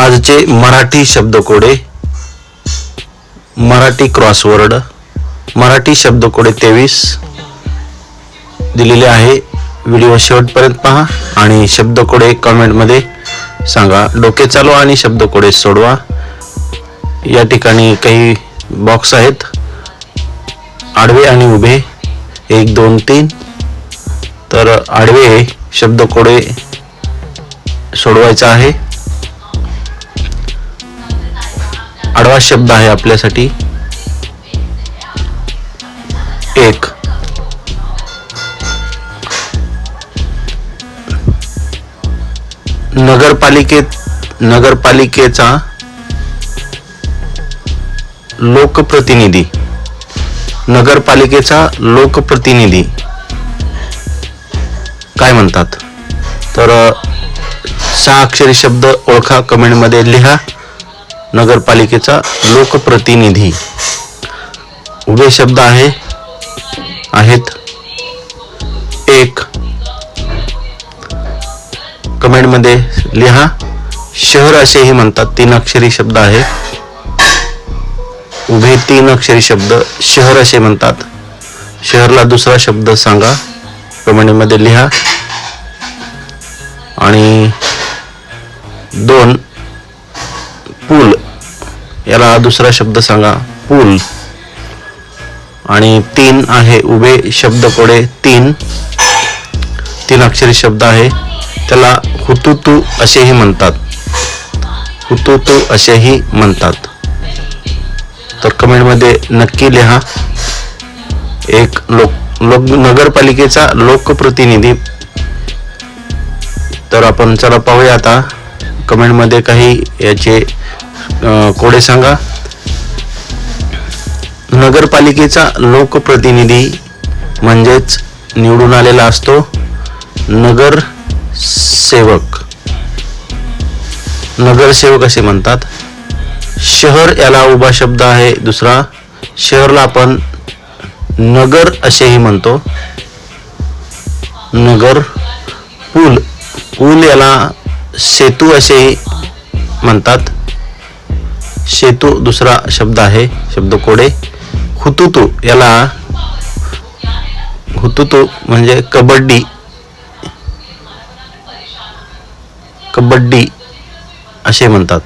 आजचे मराठी शब्दकोडे मराठी क्रॉसवर्ड मराठी शब्दकोडे तेवीस. दिलेले आहे व्हिडिओ शेवटपर्यंत पहा आणि शब्दकोडे कमेंटमध्ये सांगा. डोके चालवा आणि शब्दकोडे सोडवा. या ठिकाणी काही बॉक्स आहेत. आडवे आणि उभे. एक दोन तीन. तर आडवे शब्दकोडे सोडवायचा आहे. आडवा शब्द आहे आपल्यासाठी. एक. नगरपालिकेत नगरपालिकेचा लोकप्रतिनिधी. नगरपालिकेचा लोकप्रतिनिधी. काय म्हणतात? तर सहा अक्षरी शब्द ओळखा कमेंटमध्ये लिहा. नगरपालिकेचा लोकप्रतिनिधी. उभे शब्द आहे आहेत. एक. कमेंटमध्ये लिहा शहर असेही म्हणतात तीन अक्षरी शब्द आहे. उभे तीन अक्षरी शब्द शहर असे म्हणतात. शहरला दुसरा शब्द सांगा कमेंटमध्ये लिहा. आणि दोन. पूल. याला दुसरा शब्द सांगा पूल. आणि तीन आहे उभे शब्द कोडे तीन. तीन अक्षरी शब्द आहे. त्याला हुतुतू असेही म्हणतात. हुतुतू असेही म्हणतात. तर कमेंटमध्ये नक्की लिहा. एक लोक लोक नगरपालिकेचा लोकप्रतिनिधी. तर आपण चला पाहूया आता. कमेंटमध्ये काही याचे कोडे सांगा. नगरपालिकेचा लोकप्रतिनिधी म्हणजेच निवडून आलेला असतो नगर सेवक. नगरसेवक असे म्हणतात. शहर याला उभा शब्द आहे दुसरा. शहरला आपण नगर असेही म्हणतो. नगर पूल. पूल याला सेतू असेही म्हणतात. सेतू दुसरा शब्द आहे शब्द कोडे. हुतुतू याला हुतुतू म्हणजे कबड्डी. कबड्डी असे म्हणतात.